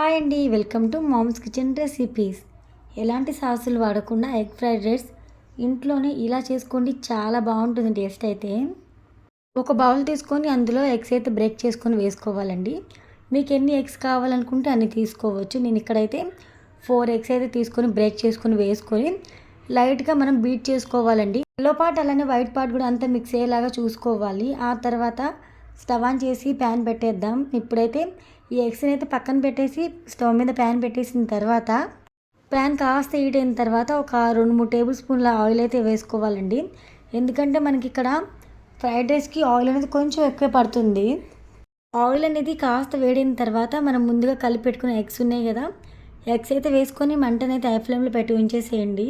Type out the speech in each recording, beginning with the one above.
Hi అండి welcome to mom's kitchen recipes. ఎలాంటి సాసులు వాడకుండా ఎగ్ ఫ్రైడ్ రైస్ ఇంట్లోనే ఇలా చేసుకోండి చాలా బాగుంటుంది టేస్ట్ అయితే. ఒక బౌల్ తీసుకొని అందులో ఎగ్స్ అయితే బ్రేక్ చేసుకొని వేసుకోవాలండి. మీకు ఎన్ని ఎగ్స్ కావాలనుకుంటే అన్ని తీసుకోవచ్చు. నేను ఇక్కడైతే ఫోర్ ఎగ్స్ అయితే తీసుకొని బ్రేక్ చేసుకొని వేసుకొని లైట్గా మనం బీట్ చేసుకోవాలండి. ఎల్లో పార్ట్ అలానే వైట్ పార్ట్ కూడా అంతా మిక్స్ అయ్యేలాగా చూసుకోవాలి. ఆ తర్వాత స్టవ్ ఆన్ చేసి ప్యాన్ పెట్టేద్దాం. ఇప్పుడైతే ఈ ఎగ్స్ని అయితే పక్కన పెట్టేసి స్టవ్ మీద ప్యాన్ పెట్టేసిన తర్వాత ప్యాన్ కాస్త హీట్ అయిన తర్వాత ఒక రెండు మూడు టేబుల్ స్పూన్ల ఆయిల్ అయితే వేసుకోవాలండి. ఎందుకంటే మనకి ఇక్కడ ఫ్రైడ్ రైస్కి ఆయిల్ అనేది కొంచెం ఎక్కువ పడుతుంది. ఆయిల్ అనేది కాస్త వేడిన తర్వాత మనం ముందుగా కలిపి పెట్టుకున్న ఎగ్స్ ఉన్నాయి కదా ఎగ్స్ అయితే వేసుకొని మంటనైతే హై ఫ్లేమ్లో పెట్టి ఉంచేసేయండి.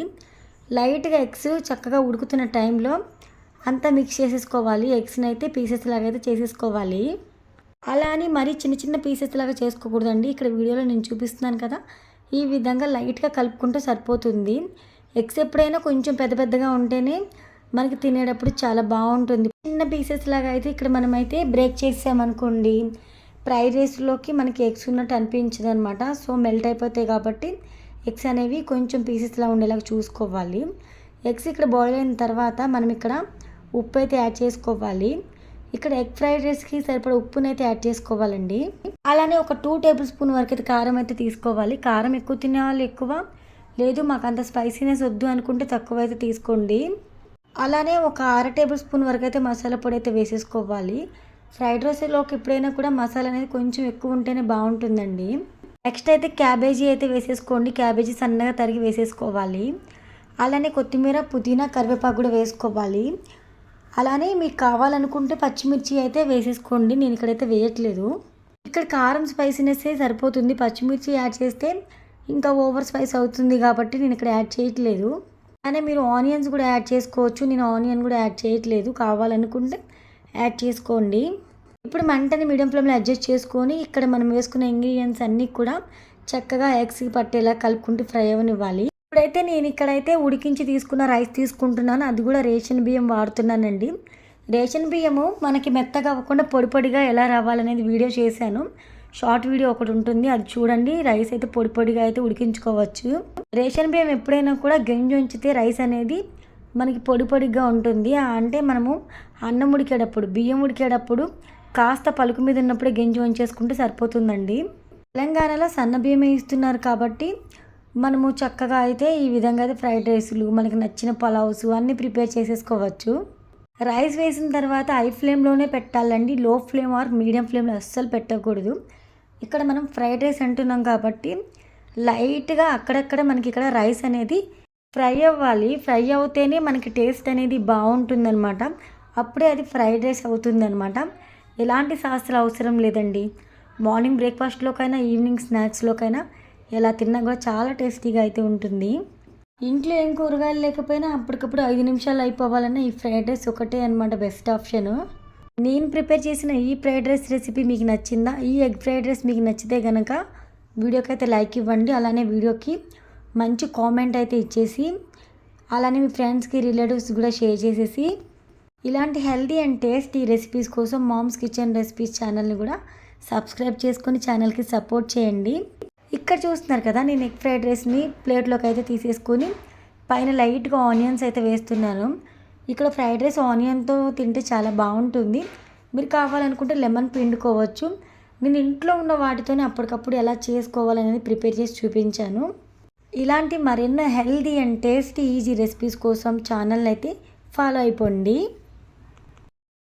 లైట్గా ఎగ్స్ చక్కగా ఉడుకుతున్న టైంలో అంతా మిక్స్ చేసేసుకోవాలి. ఎగ్స్ని అయితే పీసెస్ లాగా అయితే చేసేసుకోవాలి. అలా అని మరీ చిన్న చిన్న పీసెస్ లాగా చేసుకోకూడదండి. ఇక్కడ వీడియోలో నేను చూపిస్తున్నాను కదా. ఈ విధంగా లైట్గా కలుపుకుంటే సరిపోతుంది. ఎగ్స్ ఎప్పుడైనా కొంచెం పెద్ద పెద్దగా ఉంటేనే మనకి తినేటప్పుడు చాలా బాగుంటుంది. చిన్న పీసెస్ లాగా అయితే ఇక్కడ మనమైతే బ్రేక్ చేసామనుకోండి ఫ్రైడ్ రైస్లోకి మనకి ఎగ్స్ ఉన్నట్టు అనిపించదు అనమాట సో మెల్ట్ అయిపోతాయి కాబట్టి ఎగ్స్ అనేవి కొంచెం పీసెస్లా ఉండేలాగా చూసుకోవాలి. ఎగ్స్ ఇక్కడ బాయిల్ అయిన తర్వాత మనం ఇక్కడ ఉప్పు అయితే యాడ్ చేసుకోవాలి. ఇక్కడ ఎగ్ ఫ్రైడ్ రైస్కి సరిపడా ఉప్పునైతే యాడ్ చేసుకోవాలండి. అలానే ఒక టూ టేబుల్ స్పూన్ వరకు అయితే కారం అయితే తీసుకోవాలి. కారం ఎక్కువ తినే వాళ్ళు ఎక్కువ. లేదు మాకు అంత స్పైసీనెస్ వద్దు అనుకుంటే తక్కువ అయితే తీసుకోండి. అలానే ఒక అర టేబుల్ స్పూన్ వరకు అయితే మసాలా పొడి అయితే వేసేసుకోవాలి. ఫ్రైడ్ రైస్లోకి ఎప్పుడైనా కూడా మసాలా అనేది కొంచెం ఎక్కువ ఉంటేనే బాగుంటుందండి. నెక్స్ట్ అయితే క్యాబేజీ అయితే వేసేసుకోండి. క్యాబేజీ సన్నగా తరిగి వేసేసుకోవాలి. అలానే కొత్తిమీర పుదీనా కరివేపాకు కూడా వేసుకోవాలి. అలానే మీకు కావాలనుకుంటే పచ్చిమిర్చి అయితే వేసేసుకోండి. నేను ఇక్కడైతే వేయట్లేదు. ఇక్కడ కారం స్పైసీనెస్ సరిపోతుంది. పచ్చిమిర్చి యాడ్ చేస్తే ఇంకా ఓవర్ స్పైస్ అవుతుంది కాబట్టి నేను ఇక్కడ యాడ్ చేయట్లేదు. అలానే మీరు ఆనియన్స్ కూడా యాడ్ చేసుకోవచ్చు. నేను ఆనియన్ కూడా యాడ్ చేయట్లేదు. కావాలనుకుంటే యాడ్ చేసుకోండి. ఇప్పుడు మంటని మీడియం ఫ్లేమ్లో అడ్జస్ట్ చేసుకొని ఇక్కడ మనం వేసుకున్న ఇంగ్రీడియంట్స్ అన్నీ కూడా చక్కగా ఎగ్స్కి పట్టేలా కలుపుకుంటూ ఫ్రై అవ్వనివ్వాలి ఇప్పుడైతే నేను ఇక్కడైతే ఉడికించి తీసుకున్న రైస్ తీసుకుంటున్నాను. అది కూడా రేషన్ బియ్యం వాడుతున్నానండి. రేషన్ బియ్యము మనకి మెత్తగా అవ్వకుండా పొడి పొడిగా ఎలా రావాలనేది వీడియో చేశాను. షార్ట్ వీడియో ఒకటి ఉంటుంది. అది చూడండి. రైస్ అయితే పొడి పొడిగా అయితే ఉడికించుకోవచ్చు. రేషన్ బియ్యం ఎప్పుడైనా కూడా గంజి ఉంచితే రైస్ అనేది మనకి పొడి పొడిగా ఉంటుంది. అంటే మనము అన్నం ఉడికేటప్పుడు బియ్యం ఉడికేటప్పుడు కాస్త పలుకు మీద ఉన్నప్పుడే గంజి వంచేసుకుంటే సరిపోతుందండి. తెలంగాణలో సన్న బియ్యమే ఇస్తున్నారు కాబట్టి మనము చక్కగా అయితే ఈ విధంగా అయితే ఫ్రైడ్ రైస్లు మనకి నచ్చిన పలావ్స్ అన్నీ ప్రిపేర్ చేసేసుకోవచ్చు. రైస్ వేసిన తర్వాత హై ఫ్లేమ్లోనే పెట్టాలండి. లో ఫ్లేమ్ ఆర్ మీడియం ఫ్లేమ్లో అస్సలు పెట్టకూడదు. ఇక్కడ మనం ఫ్రైడ్ రైస్ అంటున్నాం కాబట్టి లైట్గా అక్కడక్కడ మనకి ఇక్కడ రైస్ అనేది ఫ్రై అవ్వాలి. ఫ్రై అవుతేనే మనకి టేస్ట్ అనేది బాగుంటుందన్నమాట. అప్పుడే అది ఫ్రైడ్ రైస్ అవుతుందన్నమాట. ఎలాంటి శాస్త్రాలు అవసరం లేదండి. మార్నింగ్ బ్రేక్ఫాస్ట్లోకైనా ఈవినింగ్ స్నాక్స్లోకైనా ఎలా తిన్నా కూడా చాలా టేస్టీగా అయితే ఉంటుంది. ఇంట్లో ఏం కూరగాయలు లేకపోయినా అప్పటికప్పుడు ఐదు నిమిషాలు అయిపోవాలన్న ఈ ఫ్రైడ్ రైస్ ఒకటే అనమాట బెస్ట్ ఆప్షన్. నేను ప్రిపేర్ చేసిన ఈ ఫ్రైడ్ రైస్ రెసిపీ మీకు నచ్చిందా? ఈ ఎగ్ ఫ్రైడ్ రైస్ మీకు నచ్చితే కనుక వీడియోకి అయితే లైక్ ఇవ్వండి. అలానే వీడియోకి మంచి కామెంట్ అయితే ఇచ్చేసి అలానే మీ ఫ్రెండ్స్కి రిలేటివ్స్ కూడా షేర్ చేసేసి ఇలాంటి హెల్తీ అండ్ టేస్టీ రెసిపీస్ కోసం మామ్స్ కిచెన్ రెసిపీస్ ఛానల్ని కూడా సబ్స్క్రైబ్ చేసుకొని ఛానల్కి సపోర్ట్ చేయండి. ఇక్కడ చూస్తున్నారు కదా నేను ఎగ్ ఫ్రైడ్ రైస్ని ప్లేట్లోకి అయితే తీసేసుకొని పైన లైట్గా ఆనియన్స్ అయితే వేస్తున్నాను. ఇక్కడ ఫ్రైడ్ రైస్ ఆనియన్తో తింటే చాలా బాగుంటుంది. మీరు కావాలనుకుంటే లెమన్ పిండుకోవచ్చు. నేను ఇంట్లో ఉన్న వాటితోనే అప్పటికప్పుడు ఎలా చేసుకోవాలనేది ప్రిపేర్ చేసి చూపించాను. ఇలాంటి మరెన్నో healthy and tasty easy recipes కోసం ఛానల్ అయితే ఫాలో అయిపోండి.